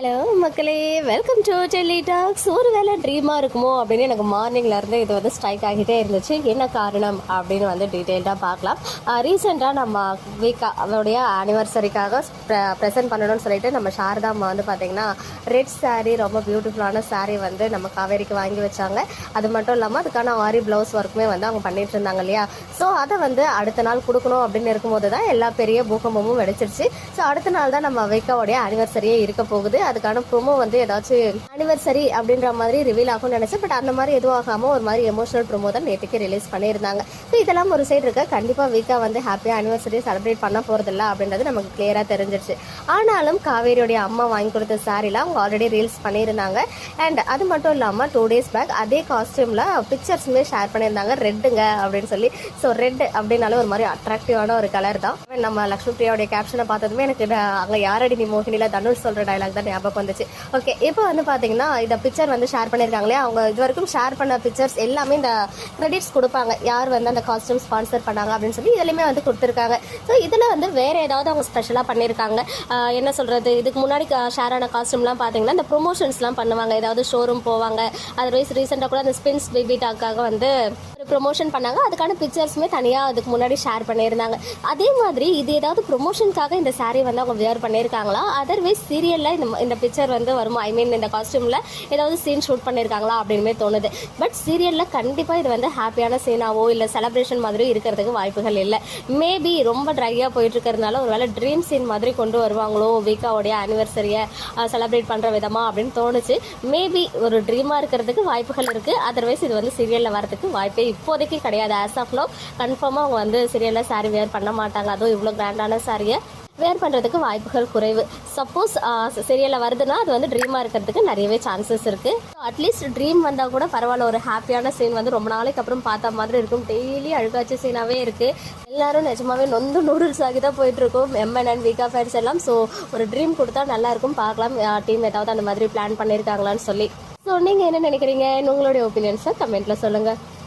Hello மக்களே. Welcome to Delhi tax ஒரு வேளை ட்ரீமாக இருக்குமோ அப்படின்னு எனக்கு மார்னிங்லேருந்து இது வந்து ஸ்ட்ரைக் ஆகிட்டே இருந்துச்சு. என்ன காரணம் அப்படின்னு வந்து டீட்டெயில்டாக பார்க்கலாம். ரீசெண்டாக நம்ம வீக்கா அவருடைய ஆனிவர்சரிக்காக ப்ரெசென்ட் பண்ணணும்னு சொல்லிட்டு நம்ம சாரதா அம்மா வந்து பார்த்திங்கன்னா ரெட் சாரீ ரொம்ப பியூட்டிஃபுல்லான சாரீ வந்து நம்ம காவேரிக்கு வாங்கி வச்சாங்க. அது மட்டும் இல்லாமல் அதுக்கான ஆரி ப்ளவுஸ் ஒர்க்குமே வந்து அவங்க பண்ணிட்டு இருந்தாங்க இல்லையா? ஸோ அதை வந்து அடுத்த நாள் கொடுக்கணும் அப்படின்னு இருக்கும்போது தான் எல்லா பெரிய பூகம்பமும் வெடிச்சிருச்சு. ஸோ அடுத்த நாள் தான் நம்ம வீக்காவுடைய ஆனிவர்சரியே இருக்க போகுது. அதுக்கான ப்ரோமோ வந்து ஏதாச்சும் அனிவர்சரி அப்படின்ற மாதிரி ரிவீல் ஆகும்னு நினைச்சேன் பட் அந்த மாதிரி எதுவும் ஆகாமல் ஒரு மாதிரி எமோஷனல் ப்ரோமோ தான் நேற்றுக்கு ரிலீஸ் பண்ணியிருந்தாங்க. ஸோ இதெல்லாம் ஒரு சைடு இருக்க. கண்டிப்பாக வீக்கா வந்து ஹாப்பியாக அனிவர்சரி செலிப்ரேட் பண்ண போகிறதில்ல அப்படின்றது நமக்கு கிளியராக தெரிஞ்சிருச்சு. ஆனாலும் காவேரியோடைய அம்மா வாங்கி கொடுத்த சாரிலாம் அவங்க ஆல்ரெடி ரீல்ஸ் பண்ணியிருந்தாங்க. அண்ட் அது மட்டும் இல்லாமல் டூ டேஸ் பேக் அதே காஸ்டியூமில் பிக்சர்ஸுமே ஷேர் பண்ணியிருந்தாங்க. ரெட்டுங்க அப்படின்னு சொல்லி. ஸோ ரெட் அப்படின்னாலே ஒரு மாதிரி அட்ராக்டிவான ஒரு கலர் தான். நம்ம லக்ஷ்மி பிரியாவுடைய கேப்ஷனை பார்த்ததுமே எனக்கு அங்கே யாரடி நீ மோகினியில தனுஷ் சொல்கிற டைலாக் தான் ஞாபகம் வந்துச்சு. ஓகே இப்போ வந்து பார்த்தீங்கன்னா இந்த பிக்சர் வந்து ஷேர் பண்ணியிருக்காங்களே அவங்க இது வரைக்கும் ஷேர் பண்ண பிக்சர்ஸ் எல்லாமே இந்த கிரெடிட்ஸ் கொடுப்பாங்க. யார் வந்து அந்த காஸ்டியூம் ஸ்பான்சர் பண்ணாங்க அப்படின்னு சொல்லி இதுலையுமே வந்து கொடுத்துருக்காங்க. ஸோ இதில் வந்து வேற ஏதாவது அவங்க ஸ்பெஷலாக பண்ணியிருக்காங்க என்ன சொல்கிறது இதுக்கு முன்னாடி ஷேர் ஆன காஸ்டியூம்லாம் பார்த்தீங்கன்னா இந்த ப்ரொமோஷன்ஸ்லாம் பண்ணுவாங்க. ஏதாவது ஷோரூம் போவாங்க. அதர்வைஸ் ரீசெண்டாக கூட அந்த ஸ்பின்ஸ் பேபி டாக்காக வந்து ப்ரொமோஷன் பண்ணாங்க. அதுக்கான பிக்சர்ஸுமே தனியாக அதுக்கு முன்னாடி ஷேர் பண்ணியிருந்தாங்க. அதே மாதிரி இது ஏதாவது ப்ரொமோஷனுக்காக இந்த சாரீ வந்து அவங்க வியர் பண்ணியிருக்காங்களா? அதர்வைஸ் சீரியலில் இந்த இந்த பிக்சர் வந்து வருமா? ஐ மீன் இந்த காஸ்டியூமில் ஏதாவது சீன் ஷூட் பண்ணியிருக்காங்களா அப்படின்னு தோணுது. பட் சீரியலில் கண்டிப்பாக இது வந்து ஹாப்பியான சீனாவோ இல்லை செலப்ரேஷன் மாதிரி இருக்கிறதுக்கு வாய்ப்புகள் இல்லை. மேபி ரொம்ப ட்ரையாக போயிட்டு இருக்கிறதுனால ஒருவேளை ட்ரீம் சீன் மாதிரி கொண்டு வருவாங்களோ வீக்காவுடைய ஆனிவர்சரியை செலிப்ரேட் பண்ணுற விதமாக அப்படின்னு தோணுச்சு. மேபி ஒரு ட்ரீமாக இருக்கிறதுக்கு வாய்ப்புகள் இருக்குது அதர்வைஸ் இது வந்து சீரியலில் வரதுக்கு வாய்ப்பே இப்போதைக்கு கிடையாது. ஆஸ் ஆஃப் நோ கன்ஃபார்மாக அவங்க வந்து சீரியலில் saree வேர் பண்ண மாட்டாங்க. அதுவும் இவ்வளோ கிராண்டான சாரியை வேர் பண்ணுறதுக்கு வாய்ப்புகள் குறைவு. சப்போஸ் சீரியலில் வருதுன்னா அது வந்து ட்ரீமாக இருக்கிறதுக்கு நிறையவே சான்சஸ் இருக்குது அட்லீஸ்ட் ட்ரீம் வந்தால் கூட பரவாயில்ல ஒரு ஹாப்பியான சீன் வந்து ரொம்ப நாளைக்கு அப்புறம் பார்த்த மாதிரி இருக்கும். டெய்லி அழுகாச்சி சீனாகவே இருக்குது எல்லாரும் நிஜமாவே நொந்து நூடுல்ஸ் ஆகி தான் போயிட்டுருக்கோம் எம்என்என் வீக்கா ஃபேன்ஸ் எல்லாம். ஸோ ஒரு ட்ரீம் கொடுத்தா நல்லா இருக்கும். பார்க்கலாம் டீம் ஏதாவது அந்த மாதிரி பிளான் பண்ணியிருக்காங்களான்னு சொல்லி. ஸோ நீங்கள் என்ன நினைக்கிறீங்க? உங்களுடைய ஒப்பீனியன்ஸை கமெண்ட்டில் சொல்லுங்கள்